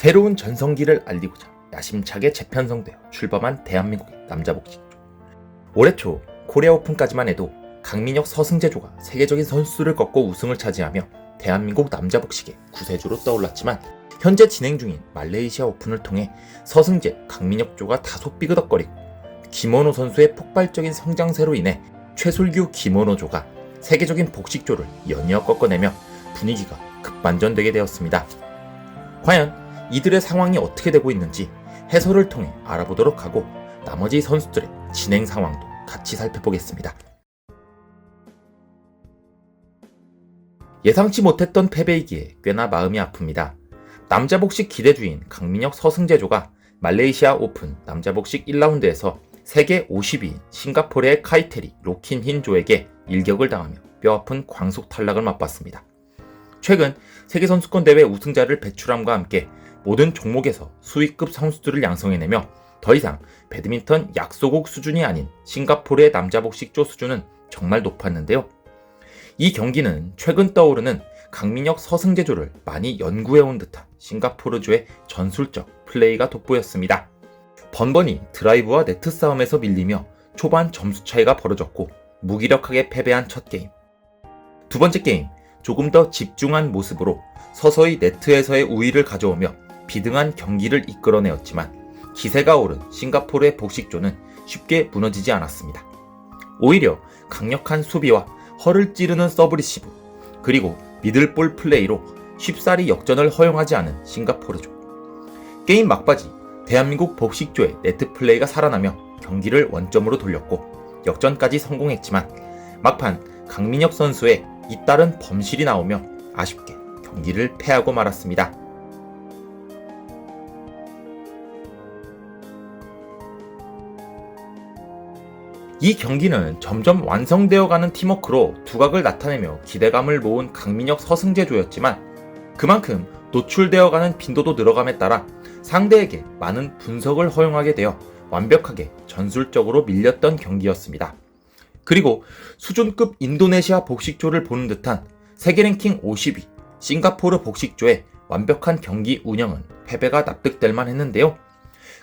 새로운 전성기를 알리고자 야심차게 재편성되어 출범한 대한민국의 남자 복식조. 올해 초 코리아 오픈까지만 해도 강민혁 서승재조가 세계적인 선수를 꺾고 우승을 차지하며 대한민국 남자 복식의 구세주로 떠올랐지만 현재 진행 중인 말레이시아 오픈을 통해 서승재, 강민혁조가 다소 삐그덕거리고 김원호 선수의 폭발적인 성장세로 인해 최솔규, 김원호조가 세계적인 복식조를 연이어 꺾어내며 분위기가 급반전되게 되었습니다. 과연 이들의 상황이 어떻게 되고 있는지 해설을 통해 알아보도록 하고 나머지 선수들의 진행 상황도 같이 살펴보겠습니다. 예상치 못했던 패배이기에 꽤나 마음이 아픕니다. 남자 복식 기대주인 강민혁 서승재조가 말레이시아 오픈 남자 복식 1라운드에서 세계 50위인 싱가포르의 카이테리 로킨 힌조에게 일격을 당하며 뼈아픈 광속 탈락을 맛봤습니다. 최근 세계선수권 대회 우승자를 배출함과 함께 모든 종목에서 수위급 선수들을 양성해내며 더 이상 배드민턴 약소국 수준이 아닌 싱가포르의 남자 복식조 수준은 정말 높았는데요. 이 경기는 최근 떠오르는 강민혁 서승재조를 많이 연구해온 듯한 싱가포르조의 전술적 플레이가 돋보였습니다. 번번이 드라이브와 네트 싸움에서 밀리며 초반 점수 차이가 벌어졌고 무기력하게 패배한 첫 게임. 두 번째 게임, 조금 더 집중한 모습으로 서서히 네트에서의 우위를 가져오며 비등한 경기를 이끌어내었지만 기세가 오른 싱가포르의 복식조는 쉽게 무너지지 않았습니다. 오히려 강력한 수비와 허를 찌르는 서브 리시브, 그리고 미들볼 플레이로 쉽사리 역전을 허용하지 않은 싱가포르조. 게임 막바지 대한민국 복식조의 네트 플레이가 살아나며 경기를 원점으로 돌렸고 역전까지 성공했지만 막판 강민혁 선수의 잇따른 범실이 나오며 아쉽게 경기를 패하고 말았습니다. 이 경기는 점점 완성되어 가는 팀워크로 두각을 나타내며 기대감을 모은 강민혁 서승재조였지만 그만큼 노출되어 가는 빈도도 늘어감에 따라 상대에게 많은 분석을 허용하게 되어 완벽하게 전술적으로 밀렸던 경기였습니다. 그리고 수준급 인도네시아 복식조를 보는 듯한 세계 랭킹 50위 싱가포르 복식조의 완벽한 경기 운영은 패배가 납득될 만 했는데요.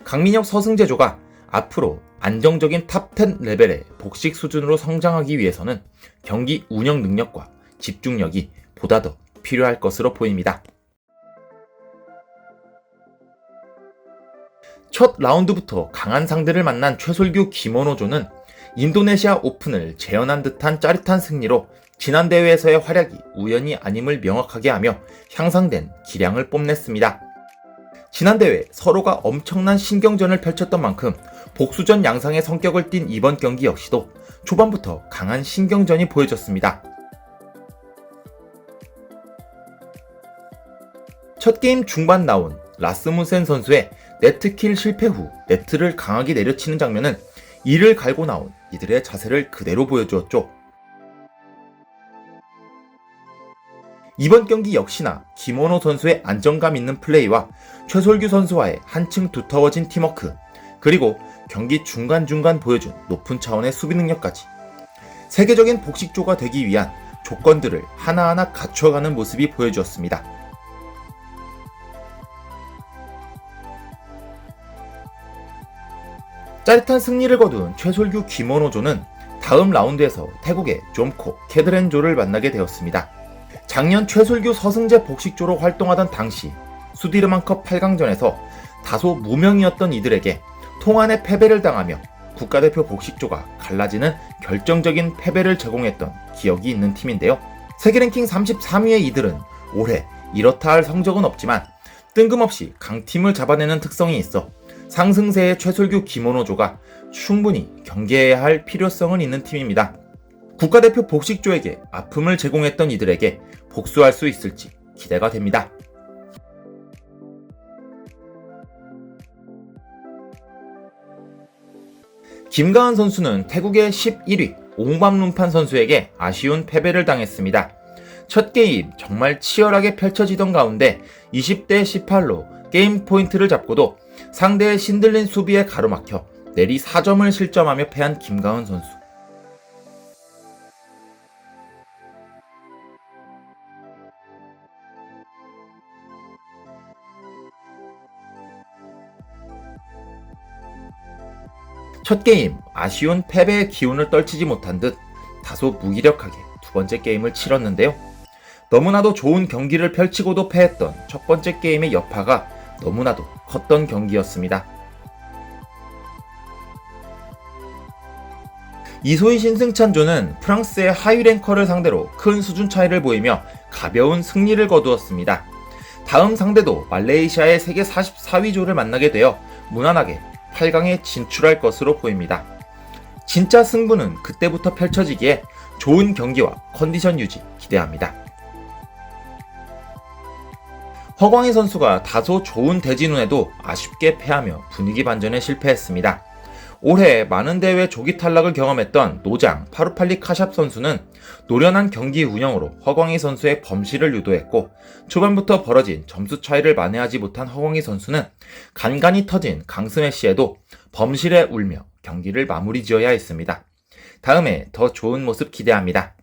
강민혁 서승재조가 앞으로 안정적인 탑10 레벨의 복식 수준으로 성장하기 위해서는 경기 운영 능력과 집중력이 보다 더 필요할 것으로 보입니다. 첫 라운드부터 강한 상대를 만난 최솔규 김원호조는 인도네시아 오픈을 재현한 듯한 짜릿한 승리로 지난 대회에서의 활약이 우연이 아님을 명확하게 하며 향상된 기량을 뽐냈습니다. 지난 대회 서로가 엄청난 신경전을 펼쳤던 만큼 복수전 양상의 성격을 띤 이번 경기 역시도 초반부터 강한 신경전이 보여졌습니다. 첫 게임 중반 나온 라스무센 선수의 네트킬 실패 후 네트를 강하게 내려치는 장면은 이를 갈고 나온 이들의 자세를 그대로 보여주었죠. 이번 경기 역시나 김원호 선수의 안정감 있는 플레이와 최솔규 선수와의 한층 두터워진 팀워크, 그리고 경기 중간중간 보여준 높은 차원의 수비 능력까지 세계적인 복식조가 되기 위한 조건들을 하나하나 갖춰가는 모습이 보여주었습니다. 짜릿한 승리를 거둔 최솔규 김원호조는 다음 라운드에서 태국의 좀코 캐드렌조를 만나게 되었습니다. 작년 최솔규 서승재 복식조로 활동하던 당시 수디르만컵 8강전에서 다소 무명이었던 이들에게 통안의 패배를 당하며 국가대표 복식조가 갈라지는 결정적인 패배를 제공했던 기억이 있는 팀인데요. 세계 랭킹 33위의 이들은 올해 이렇다 할 성적은 없지만 뜬금없이 강팀을 잡아내는 특성이 있어 상승세의 최솔규 김원호조가 충분히 경계해야 할 필요성은 있는 팀입니다. 국가대표 복식조에게 아픔을 제공했던 이들에게 복수할 수 있을지 기대가 됩니다. 김가은 선수는 태국의 11위 옹밤룬판 선수에게 아쉬운 패배를 당했습니다. 첫 게임 정말 치열하게 펼쳐지던 가운데 20대 18로 게임 포인트를 잡고도 상대의 신들린 수비에 가로막혀 내리 4점을 실점하며 패한 김가은 선수. 첫 게임 아쉬운 패배의 기운을 떨치지 못한 듯 다소 무기력하게 두 번째 게임을 치렀는데요. 너무나도 좋은 경기를 펼치고도 패했던 첫 번째 게임의 여파가 너무나도 컸던 경기였습니다. 이소희 신승찬조는 프랑스의 하위 랭커를 상대로 큰 수준 차이를 보이며 가벼운 승리를 거두었습니다. 다음 상대도 말레이시아의 세계 44위조를 만나게 되어 무난하게 8강에 진출할 것으로 보입니다. 진짜 승부는 그때부터 펼쳐지기에 좋은 경기와 컨디션 유지 기대합니다. 허광희 선수가 다소 좋은 대진운에도 아쉽게 패하며 분위기 반전에 실패했습니다. 올해 많은 대회 조기 탈락을 경험했던 노장 파루팔리 카샵 선수는 노련한 경기 운영으로 허광희 선수의 범실을 유도했고 초반부터 벌어진 점수 차이를 만회하지 못한 허광희 선수는 간간히 터진 강스매시에도 범실에 울며 경기를 마무리 지어야 했습니다. 다음에 더 좋은 모습 기대합니다.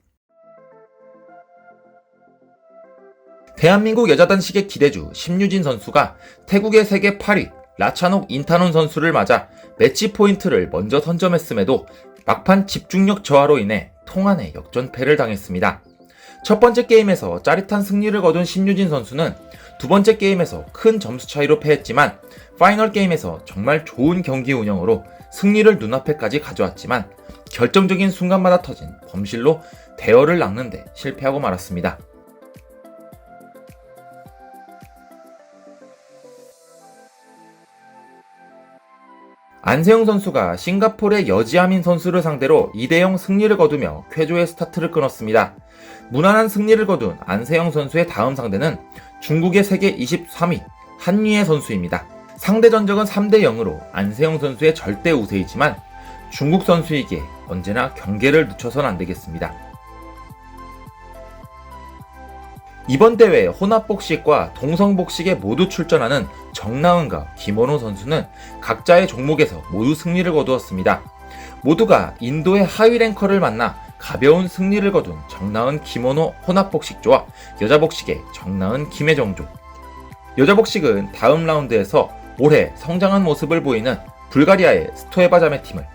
대한민국 여자단식의 기대주 심유진 선수가 태국의 세계 8위 라차녹 인타논 선수를 맞아 매치 포인트를 먼저 선점했음에도 막판 집중력 저하로 인해 통안에 역전패를 당했습니다. 첫 번째 게임에서 짜릿한 승리를 거둔 심유진 선수는 두 번째 게임에서 큰 점수 차이로 패했지만 파이널 게임에서 정말 좋은 경기 운영으로 승리를 눈앞에까지 가져왔지만 결정적인 순간마다 터진 범실로 대열을 낚는데 실패하고 말았습니다. 안세영 선수가 싱가포르의 여지아민 선수를 상대로 2대0 승리를 거두며 쾌조의 스타트를 끊었습니다. 무난한 승리를 거둔 안세영 선수의 다음 상대는 중국의 세계 23위 한유의 선수입니다. 상대 전적은 3대 0으로 안세영 선수의 절대 우세이지만 중국 선수에게 언제나 경계를 늦춰선 안 되겠습니다. 이번 대회 혼합복식과 동성복식에 모두 출전하는 정나은과 김원호 선수는 각자의 종목에서 모두 승리를 거두었습니다. 모두가 인도의 하위 랭커를 만나 가벼운 승리를 거둔 정나은 김원호 혼합복식조와 여자복식의 정나은 김혜정조. 여자복식은 다음 라운드에서 올해 성장한 모습을 보이는 불가리아의 스토에바자메 팀을,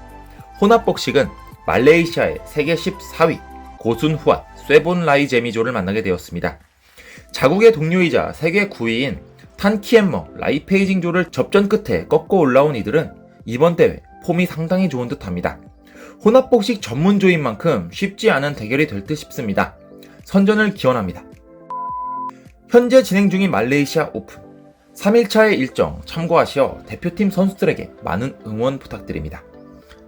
혼합복식은 말레이시아의 세계 14위 고순후아 쇠본 라이 제미조를 만나게 되었습니다. 자국의 동료이자 세계 9위인 탄키엠머 라이페이징조를 접전 끝에 꺾고 올라온 이들은 이번 대회 폼이 상당히 좋은 듯 합니다. 혼합복식 전문조인 만큼 쉽지 않은 대결이 될 듯 싶습니다. 선전을 기원합니다. 현재 진행 중인 말레이시아 오픈 3일차의 일정 참고하시어 대표팀 선수들에게 많은 응원 부탁드립니다.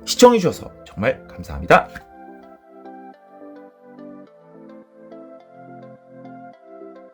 시청해주셔서 정말 감사합니다.